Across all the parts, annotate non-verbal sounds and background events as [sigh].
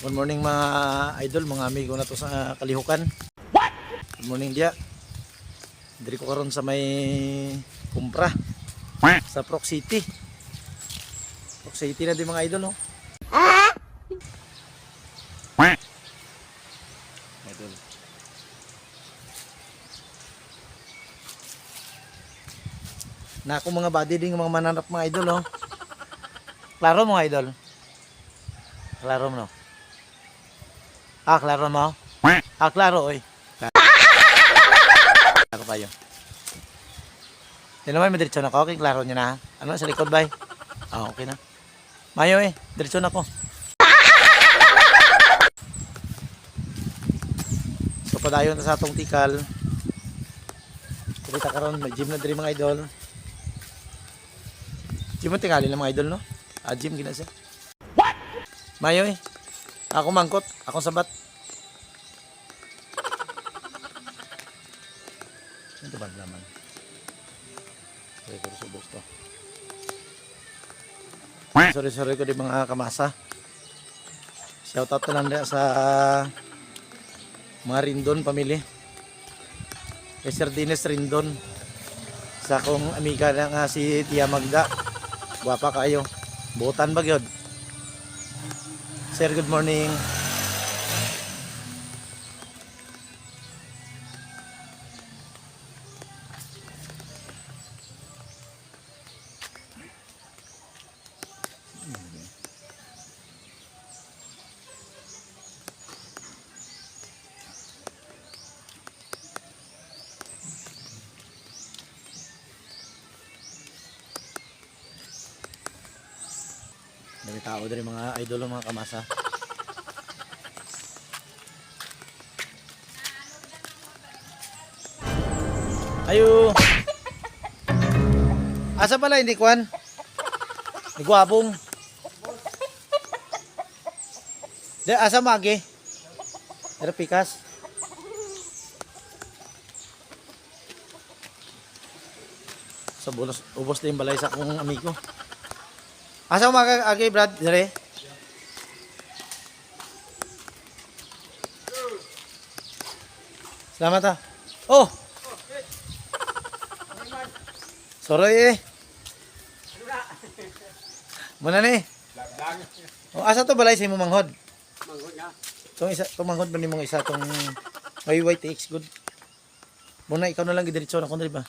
Good morning mga idol, mga amigo na to sa Kalihukan. What? Good morning dia. Diri ko karon sa may kumpra sa Proc City. Proc City na di mga idol, no? Idol. Na ako mga body din mga mananap mga idol, no? Klaro mga idol. Klaro mo, no? Ah, klaro mo? Ah, klaro, oy. [laughs] Klaro kayo. Yan naman, may diretso na ako. Okay, klaro nyo na. Ano, sa likod ba? Ah, okay na. Mayo eh, diretso na ako. [laughs] So, padayon na sa atong tikal. Kita karon may gym na diri mga idol. Gym mo tingali ng mga idol, no? Ah, gym gina siya. What? Mayo eh. Ako mangkot, ako sabat. Ito ba naman? Sorry subos to. Sorry sorry ko di mga kamasa. Shout out na lang sa mga Rindon pamilya. Kay Sir Dines Rindon. Sa akong amiga na nga si Tia Magda. Guwapa kayo. Butan ba gyud? Sir, good morning. Dami tao din mga idol mga kamasa. Ayo. Asa pala hindi kwan? Ni gwapong. De asa magi? Pero pikas. Sa bulos, ubos din balay sa akong amigo. Asa mo mga agi Brad? Dire? Salamat ha. Oh! Sorry eh. Muna ni. Oh, asa to balay sa imo manghod? Manghod nga. Tong isa, tong manghod ba ni mong isa tong may white X good. Muna ikaw na lang gidiretso na kun ba?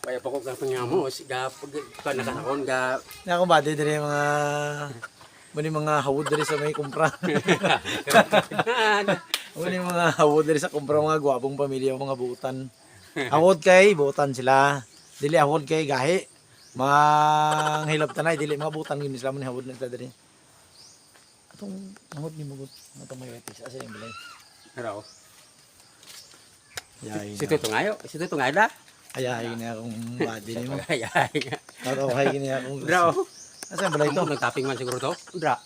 Kaya pa ko ka pangamo. Siga pag ka nakasakon ga. Na ako ba dire mga Muni mga hawod diri sa may kumpra. [laughs] Muni mga hawod diri sa kumpra mga gwapong pamilya mga butan. Hawod kay butan sila. Dili hawod kay gahi. Mga hilab tanay dili mga butan gini sila man hawod na diri. Atong hawod ni mugot atong may etis asa yung balay. Pero Yay. si Tuto ngayo. Si Tuto ngayo da. Ayay na akong body ni mo. Ay ay. Tatawhay gini akong. Bro. Asa yung balay Ito to? nagtapping man siguro to. Dra.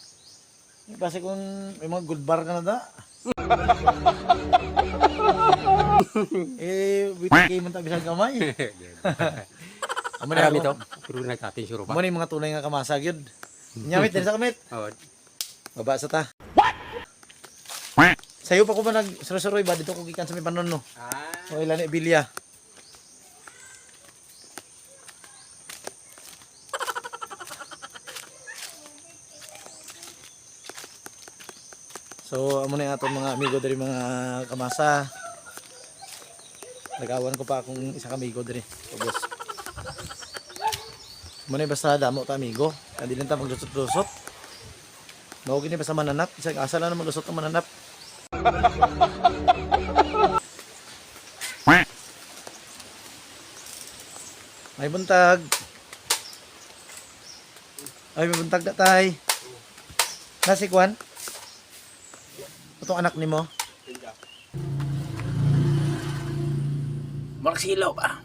Kasi kung may mga good bar ka na da. [laughs] eh, bitikay man tabi sa kamay. [laughs] Amo na Marami ako. to. Pero nagtapping siguro Amo pa. na yung mga tunay nga kamasag yun. Nyamit din sa kamit. Oh. Baba sa ta. What? Sayo pa ko ba nag suroy ba dito ko gikan sa may panon no. Ah. O ilan ni bilya. So, amo na atong mga amigo dari mga kamasa. Nagawan ko pa akong isang amigo dari. Ubos. Amo na basta damo ta amigo. Hindi lang ta maglusot-lusot. Mao gini basta mananap. Isang asa lang naman lusot ng mananap. [laughs] May buntag. Ay, may buntag na tay. Nasi kwan? Itong anak ni mo? Mark silaw ba?